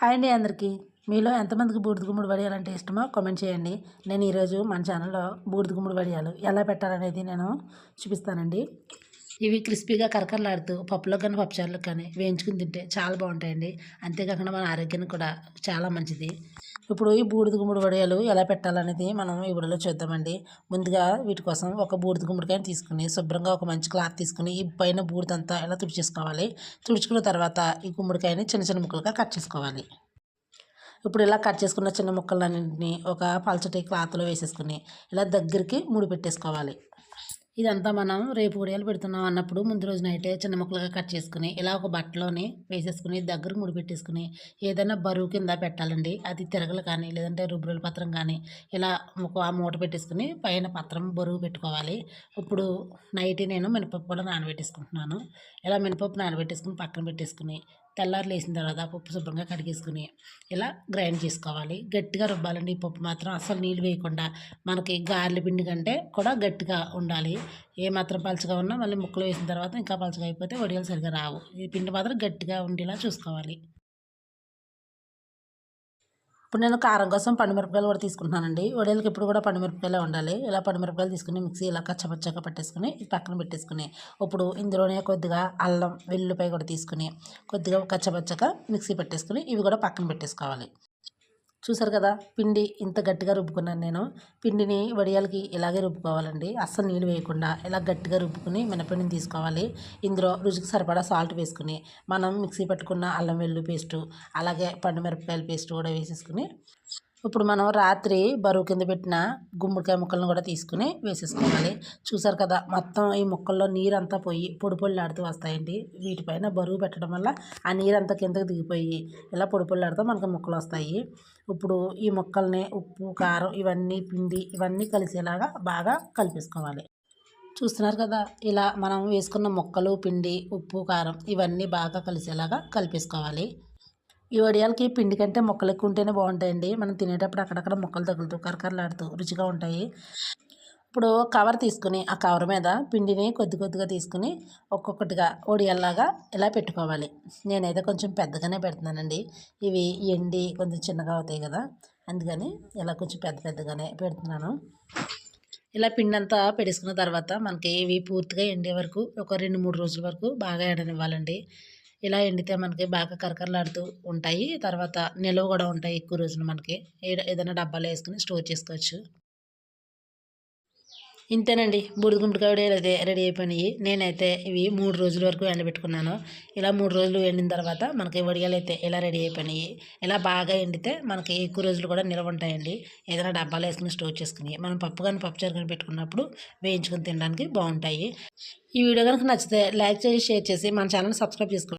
Hi అండి అందరికీ. మీలో ఎంతమందికి బూడిద గుమ్మడి వడియాలు అంటే ఇష్టమో కామెంట్ చేయండి. నేను ఈరోజు మన ఛానల్లో బూడిద గుమ్మడి వడియాలు ఎలా పెట్టాలనేది నేను చూపిస్తానండి. ఇవి క్రిస్పీగా కరకరలాడుతూ పప్పులో కానీ పప్పుచారులకు కానీ వేయించుకుని తింటే చాలా బాగుంటాయండి. అంతేకాకుండా మన ఆరోగ్యానికి కూడా చాలా మంచిది. ఇప్పుడు ఈ బూడిద గుమ్మడి వడియాలు ఎలా పెట్టాలనేది మనం ఈ వీడియోలో చూద్దామండి. ముందుగా వీటి కోసం ఒక బూడిద గుమ్మడికాయని తీసుకుని శుభ్రంగా ఒక మంచి క్లాత్ తీసుకుని ఈ పైన బూడిదంతా ఇలా తుడిచేసుకోవాలి తుడుచుకున్న తర్వాత ఈ గుమ్మడికాయని చిన్న చిన్న ముక్కలుగా కట్ చేసుకోవాలి. ఇప్పుడు ఇలా కట్ చేసుకున్న చిన్న ముక్కలన్నింటినీ ఒక పలచటి క్లాత్లో వేసేసుకుని ఇలా దగ్గరికి ముడి పెట్టేసుకోవాలి. ఇదంతా మనం రేపు ఉడియాలు పెడుతున్నాం అన్నప్పుడు ముందు రోజు నైటే చిన్న ముక్కలుగా కట్ చేసుకుని ఇలా ఒక బట్టలోని వేసేసుకుని దగ్గర ముడి పెట్టేసుకుని ఏదైనా బరువు కింద పెట్టాలండి. అది తిరగలు కానీ లేదంటే రుబ్బురుల పత్రం కానీ ఇలా ఒక మూట పెట్టేసుకుని పైన పత్రం బరువు పెట్టుకోవాలి. ఇప్పుడు నైట్ నేను మినపప్పు కూడా నానబెట్టేసుకుంటున్నాను. ఇలా మినపప్పు నానబెట్టేసుకుని పక్కన పెట్టేసుకుని తెల్లారు లేసిన తర్వాత పప్పు శుభ్రంగా కడిగేసుకుని ఇలా గ్రైండ్ చేసుకోవాలి. గట్టిగా రుబ్బాలండి ఈ పప్పు మాత్రం. అసలు నీళ్ళు వేయకుండా మనకి గారెల పిండి కంటే కూడా గట్టిగా ఉండాలి. ఏ మాత్రం పలుచగా ఉన్నా మళ్ళీ ముక్కలు వేసిన తర్వాత ఇంకా పలుచగా అయిపోతే వడియాలు సరిగా రావు. ఈ పిండి మాత్రం గట్టిగా ఉండేలా చూసుకోవాలి. ఇప్పుడు నేను కారం కోసం పండుమిరపకాయలు కూడా తీసుకుంటున్నానండి. వడియాలకి ఎప్పుడు కూడా పండుమిరపకాయలే ఉండాలి. ఇలా పండుమిరపకాయలు తీసుకుని మిక్సీ ఇలా కచ్చపచ్చగా పట్టేసుకుని పక్కన పెట్టేసుకుని ఇప్పుడు ఇందులోనే కొద్దిగా అల్లం వెల్లుల్లిపాయ కూడా తీసుకుని కొద్దిగా కచ్చపచ్చగా మిక్సీ పెట్టేసుకుని ఇవి కూడా పక్కన పెట్టేసుకోవాలి. చూసారు కదా పిండి ఇంత గట్టిగా రుబ్బుకున్నాను నేను. పిండిని వడియాలకి ఇలాగే రుబ్బుకోవాలండి. అస్సలు నీళ్ళు వేయకుండా ఇలా గట్టిగా రుబ్బుకుని మినపిండిని తీసుకోవాలి. ఇందులో రుచికి సరిపడా సాల్ట్ వేసుకుని మనం మిక్సీ పట్టుకున్న అల్లం వెల్లు పేస్టు అలాగే పండు మిరపకాయల పేస్ట్ కూడా వేసేసుకుని ఇప్పుడు మనం రాత్రి బరువు కింద పెట్టిన గుమ్మడికాయ ముక్కలను కూడా తీసుకుని వేసేసుకోవాలి. చూసారు కదా మొత్తం ఈ ముక్కల్లో నీరంతా పోయి పొడి పొడిలాడుతూ వస్తాయండి. వీటిపైన బరువు పెట్టడం వల్ల ఆ నీరంతా కిందకి దిగిపోయి ఇలా పొడి పొడిలాడుతూ మనకు ముక్కలు వస్తాయి. ఇప్పుడు ఈ ముక్కల్ని ఉప్పు కారం ఇవన్నీ పిండి ఇవన్నీ కలిసేలాగా బాగా కలిపేసుకోవాలి. చూస్తున్నారు కదా ఇలా మనం వేసుకున్న ముక్కలు పిండి ఉప్పు కారం ఇవన్నీ బాగా కలిసేలాగా కలిపేసుకోవాలి. ఈ వడియాలకి పిండి కంటే మొక్కలు ఎక్కువ ఉంటేనే బాగుంటాయండి. మనం తినేటప్పుడు అక్కడక్కడ మొక్కలు తగులుతూ కరకరలాడుతూ రుచిగా ఉంటాయి. ఇప్పుడు కవర్ తీసుకుని ఆ కవర్ మీద పిండిని కొద్ది కొద్దిగా తీసుకుని ఒక్కొక్కటిగా ఒడియల్లాగా ఇలా పెట్టుకోవాలి. నేనైతే కొంచెం పెద్దగానే పెడుతున్నానండి. ఇవి ఎండి కొంచెం చిన్నగా అవుతాయి కదా అందుకని ఇలా కొంచెం పెద్ద పెద్దగానే పెడుతున్నాను. ఇలా పిండి అంతా పెట్టుకున్న తర్వాత మనకి ఇవి పూర్తిగా ఎండే వరకు ఒక రెండు మూడు రోజుల వరకు బాగా ఎండనివ్వాలండి. ఇలా ఎండితే మనకి బాగా కరకరలాడుతూ ఉంటాయి. తర్వాత నిల్వ కూడా ఉంటాయి ఎక్కువ రోజులు మనకి. ఏదైనా డబ్బాలో వేసుకుని స్టోర్ చేసుకోవచ్చు. ఇంతేనండి. బూడిద అయితే రెడీ అయిపోయినాయి. నేనైతే ఇవి మూడు రోజుల వరకు ఎండబెట్టుకున్నాను. ఇలా మూడు రోజులు ఎండిన తర్వాత మనకి వడియాలు అయితే ఇలా రెడీ అయిపోయినాయి. ఇలా బాగా ఎండితే మనకి ఎక్కువ రోజులు కూడా నిల్వ ఉంటాయండి. ఏదైనా డబ్బాలు వేసుకుని స్టోర్ చేసుకుని మనం పప్పు కానీ పప్పు చారు కానీ పెట్టుకున్నప్పుడు వేయించుకొని తినడానికి బాగుంటాయి. ఈ వీడియో కనుక నచ్చితే లైక్ చేసి షేర్ చేసి మన ఛానల్ సబ్స్క్రైబ్ చేసుకోండి.